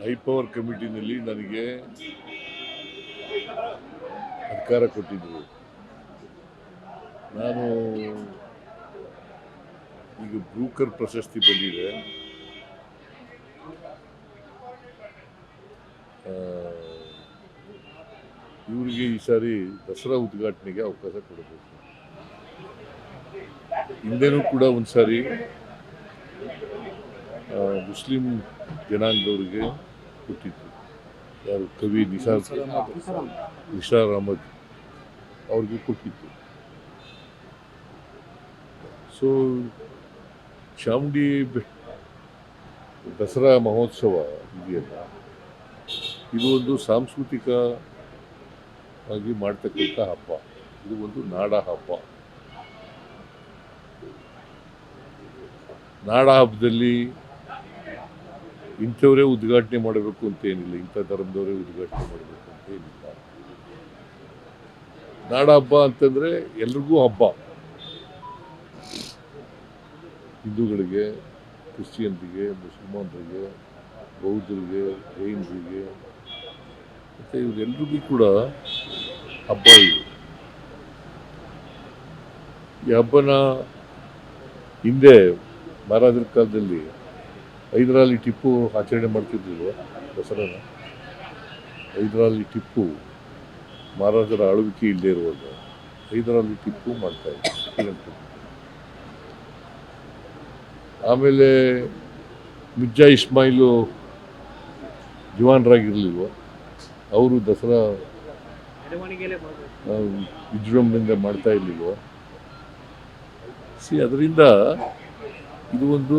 High power ಕಮಿಟಿನಲ್ಲಿ ನನಗೆ ಅಧಿಕಾರ ಕೊಟ್ಟಿದ್ದರು. ನಾನು ಈಗ ಬ್ರೂಕರ್ ಪ್ರಶಸ್ತಿ ಬಂದಿದೆ. ಇವರಿಗೆ ಈ ಸಾರಿ ದಸರಾ ಉದ್ಘಾಟನೆಗೆ ಅವಕಾಶ ಕೊಡಬೇಕು. ಹಿಂದೆನೂ ಕೂಡ ಒಂದು ಸಾರಿ ಮುಸ್ಲಿಂ ಜನಾಂಗದವರಿಗೆ ಕೊಟ್ಟಿತ್ತು ಯಾರು? ಕವಿ ನಿಸಾರ್ ನಿಸಾರ್ ಅಹಮದ್ ಅವ್ರಿಗೆ ಕೊಟ್ಟಿತ್ತು ಸೊ ಚಾಮುಂಡಿ ದಸರಾ ಮಹೋತ್ಸವ ಇದೆಯಲ್ಲ, ಇದು ಒಂದು ಸಾಂಸ್ಕೃತಿಕ ಆಗಿ ಮಾಡ್ತಕ್ಕಂಥ ಹಬ್ಬ. ಇದು ಒಂದು ನಾಡ ಹಬ್ಬ. ನಾಡ ಹಬ್ಬದಲ್ಲಿ ಇಂಥವರೇ ಉದ್ಘಾಟನೆ ಮಾಡಬೇಕು ಅಂತ ಏನಿಲ್ಲ, ಇಂಥ ಧರ್ಮದವರೇ ಉದ್ಘಾಟನೆ ಮಾಡಬೇಕು ಅಂತ ಏನಿಲ್ಲ. ನಾಡ ಹಬ್ಬ ಅಂತಂದ್ರೆ ಎಲ್ರಿಗೂ ಹಬ್ಬ. ಹಿಂದೂಗಳಿಗೆ, ಕ್ರಿಶ್ಚಿಯನ್ರಿಗೆ, ಮುಸಲ್ಮಾನರಿಗೆ, ಬೌದ್ಧರಿಗೆ, ಜೈನರಿಗೆ, ಮತ್ತು ಇವರೆಲ್ರಿಗೂ ಕೂಡ ಹಬ್ಬ ಇದೆ. ಈ ಹಬ್ಬನ ಹಿಂದೆ ಮಹಾರಾಜರ ಕಾಲದಲ್ಲಿ ಹೈದರಾಲಿ ಟಿಪ್ಪು ಆಚರಣೆ ಮಾಡ್ತಿದ್ದಿಲ್ವ ದಸರಾನ ಹೈದರಾಲಿ ಟಿಪ್ಪು ಮಹಾರಾಜರ ಆಳ್ವಿಕೆ ಇಲ್ಲದೆ ಇರುವಾಗ ಹೈದರಾಲಿ ಟಿಪ್ಪು ಮಾಡ್ತಾ ಇದ್ದರು. ಆಮೇಲೆ ಮಿರ್ಜಾ ಇಸ್ಮಾಯಿಲು ಜವಾನರಾಗಿರಲಿಲ್ವ, ಅವರು ದಸರಾ ವಿಜೃಂಭಣೆಯಿಂದ ಮಾಡ್ತಾ ಇರ್ಲಿಲ್ವ ಸಿ ಅದರಿಂದ ಇದು ಒಂದು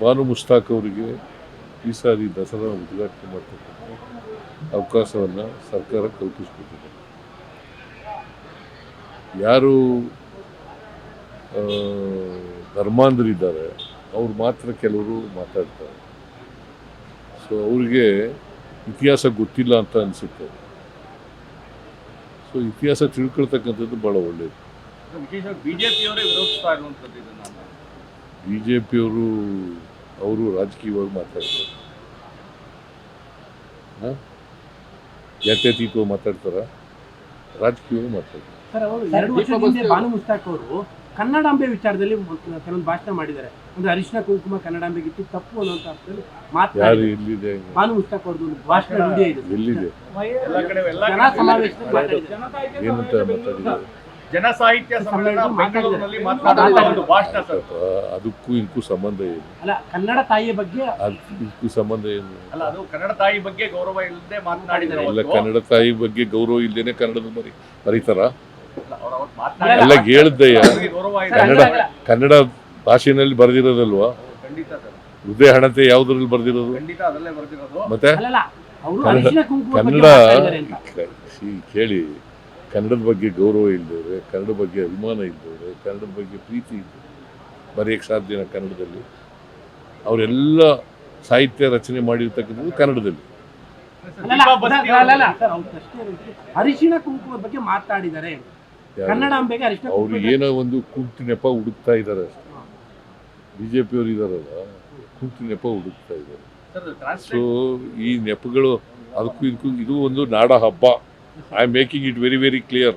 ಬಾನು ಮುಸ್ತಾಕ್ ಅವರಿಗೆ ಈ ಸಾರಿ ದಸರಾ ಉದ್ಘಾಟನೆ ಮಾಡ್ತಕ್ಕಂಥ ಅವಕಾಶವನ್ನು ಸರ್ಕಾರ ಕಲ್ಪಿಸ್ಕೊಟ್ಟಿದೆ. ಯಾರು ಧರ್ಮಾಂಧರಿದ್ದಾರೆ, ಅವ್ರು ಮಾತ್ರ ಕೆಲವರು ಮಾತಾಡ್ತಾರೆ. ಸೊ ಅವ್ರಿಗೆ ಇತಿಹಾಸ ಗೊತ್ತಿಲ್ಲ ಅಂತ ಅನಿಸುತ್ತೆ. ಸೊ ಇತಿಹಾಸ ತಿಳ್ಕೊಳ್ತಕ್ಕಂಥದ್ದು ಭಾಳ ಒಳ್ಳೆಯದು ವಿರೋಧಿಸ್ತಾ ಇರುವಂಥದ್ದು ಇದನ್ನ. ಬಿ ಜೆ ಪಿಯವರು ಅವರು ರಾಜಕೀಯವಾಗಿ ಮಾತಾಡ್ತಾರೆ. ಹಾಂ? ಜಾತ್ಯತೀತವಾಗಿ ಮಾತಾಡ್ತಾರ? ರಾಜಕೀಯವಾಗಿ ಮಾತಾಡ್ತಾರೆ. ಸರ್ ಅವರು ಎರಡು ವರ್ಷದ ಹಿಂದೆ ಬಾನು ಮುಸ್ತಾಕ್ ಅವರು ಕನ್ನಡಾಂಬೆ ವಿಚಾರದಲ್ಲಿ ಕೆಲವೊಂದು ಭಾಷಣ ಮಾಡಿದ್ದಾರೆ. ಅಂದ್ರೆ ಅರಿಶಿನ ಕುಂಕುಮ ಕನ್ನಡಾಂಬೆಗೆ ಇಟ್ಟು ತಪ್ಪು ಅನ್ನುವಂತ ಅರ್ಥದಲ್ಲಿ ಯಾರು ಎಲ್ಲಿದೆ ಬಾನು ಮುಸ್ತಾಕ್ ಅವ್ರದ್ದು ಒಂದು ಭಾಷಣ ವಿಡಿಯೋ ಇದೆ. ಎಲ್ಲಿದೆ ಎಲ್ಲ ಕಡೆ ಎಲ್ಲ ಜನ ಸಮಾವೇಶದಲ್ಲಿ ಮಾತಾಡಿದ್ದಾರೆ. ಏನಂತ ಮಾತಾಡಿದ್ದಾರೆ? ಜನ ಸಾಹಿತ್ಯ ಸಮ್ಮೇಳನ ಸಮ್ಮೇಳನ ಬೆಂಗಳೂರಿನಲ್ಲಿ ಮಾತಾಡಿದ್ದಾರೆ. ಒಂದು ಭಾಷಣ ಸರ್. ಅದಕ್ಕೂ ಇದಕ್ಕೂ ಸಂಬಂಧ ಏನು? ಅಲ್ಲ ಕನ್ನಡ ತಾಯಿಯ ಬಗ್ಗೆ ಅದಕ್ಕೂ ಇದಕ್ಕೂ ಸಂಬಂಧ ಏನು? ಅಲ್ಲ ಅದು ಕನ್ನಡ ತಾಯಿ ಬಗ್ಗೆ ಗೌರವ ಇಲ್ಲದೆ ಮಾತನಾಡಿದ್ದಾರೆ ಇಲ್ಲ ಕನ್ನಡ ತಾಯಿ ಬಗ್ಗೆ ಗೌರವ ಇಲ್ಲದೇನೆ ಕನ್ನಡದ ಬರಿ ಮರಿತಾರ? ಅಲ್ಲ, ಅವ್ರು ಅವತ್ತು ಎಲ್ಲ ಹೇಳಿದ್ದಯ್ಯ ಗೌರವ ಇದೆ ಕನ್ನಡ ಕನ್ನಡ ಭಾಷೆನಲ್ಲಿ ಬರೆದಿರೋದಲ್ವಾ? ಖಂಡಿತ ಸರ್. ಹೃದಯ ಹಣತೆ ಯಾವ್ದ್ರಲ್ಲಿ ಖಂಡಿತ ಅದಲ್ಲೇ ಬರ್ದಿರೋದು. ಮತ್ತೆ? ಅಲ್ಲಲ್ಲ ಅವರು ಕನ್ನಡ- ಕೇಳಿ ಕನ್ನಡದ ಬಗ್ಗೆ ಗೌರವ ಇಲ್ದವ್ರೆ ಕನ್ನಡ ಬಗ್ಗೆ ಅಭಿಮಾನ ಇದ್ದವರು ಕನ್ನಡದ ಬಗ್ಗೆ ಪ್ರೀತಿ ಇದ್ದವರು ಬರೆಯಕ್ಕೆ ಸಾಧ್ಯನ ಕನ್ನಡದಲ್ಲಿ. ಅವರೆಲ್ಲ ಸಾಹಿತ್ಯ ರಚನೆ ಮಾಡಿರ್ತಕ್ಕಂಥದ್ದು ಕನ್ನಡದಲ್ಲಿ. ಅವ್ರು ಕುಂಕುಮದ ಬಗ್ಗೆ ಮಾತಾಡಿದ್ದಾರೆ ಅವರು ಏನೋ ಒಂದು ಕುಂಟು ನೆಪ ಹುಡುಕ್ತಾ ಇದ್ದಾರೆ ಅಷ್ಟೇ. ಬಿ ಜೆ ಪಿಯವರು ಇದಾರಲ್ಲ ಕುಂಟು ನೆಪ ಹುಡುಕ್ತಾ ಇದ್ದಾರೆ. ಸೊ ಈ ನೆಪಗಳು ಅದಕ್ಕೂ ಇದಕ್ಕೂ ಇದು ಒಂದು ನಾಡ ಹಬ್ಬ I am making it very very clear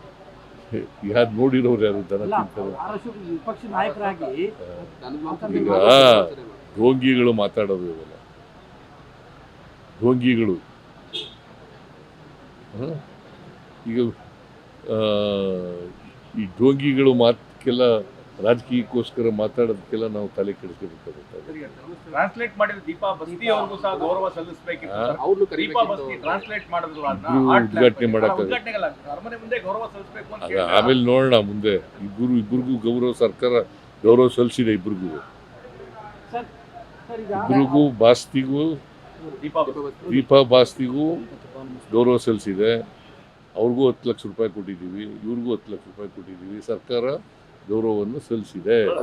ಯಾರು ನೋಡಿರೋರು ಯಾರು ದನ ತಿಂತಾರೆ? ಈಗ ಢೋಂಗಿಗಳು ಮಾತಾಡೋದು ಇವೆಲ್ಲ. ಢೋಂಗಿಗಳು ಹ? ಈಗ ಆ, ಈ ಢೋಂಗಿಗಳು ಮಾತಕ್ಕೆಲ್ಲ ರಾಜಕೀಯಕ್ಕೋಸ್ಕರ ಮಾತಾಡೋದಕ್ಕೆಲ್ಲ ನಾವು ತಲೆ ಉದ್ಘಾಟನೆ ಆಮೇಲೆ ನೋಡೋಣ ಮುಂದೆ. ಇಬ್ಬರು ಇಬ್ಬರಿಗೂ ಗೌರವ ಸರ್ಕಾರ ಗೌರವ ಸಲ್ಲಿಸಿದೆ ಇಬ್ಬರಿಗೂ ಸರ್ ಸರ್ ಈಗ ಇಬ್ಬರಿಗೂ ಬಾಸ್ತಿಗೂ ದೀಪಾ ಬಸ್ತಿ. ದೀಪಾ ಬಾಸ್ತಿಗೂ ಗೌರವ ಸಲ್ಲಿಸಿದೆ. ಅವ್ರಿಗೂ ಹತ್ತು ಲಕ್ಷ ರೂಪಾಯಿ ಕೊಟ್ಟಿದ್ದೀವಿ ಇವ್ರಿಗೂ ಹತ್ತು ಲಕ್ಷ ರೂಪಾಯಿ ಕೊಟ್ಟಿದ್ದೀವಿ. ಸರ್ಕಾರ ಗೌರವವನ್ನು ಸಲ್ಲಿಸಿದೆ.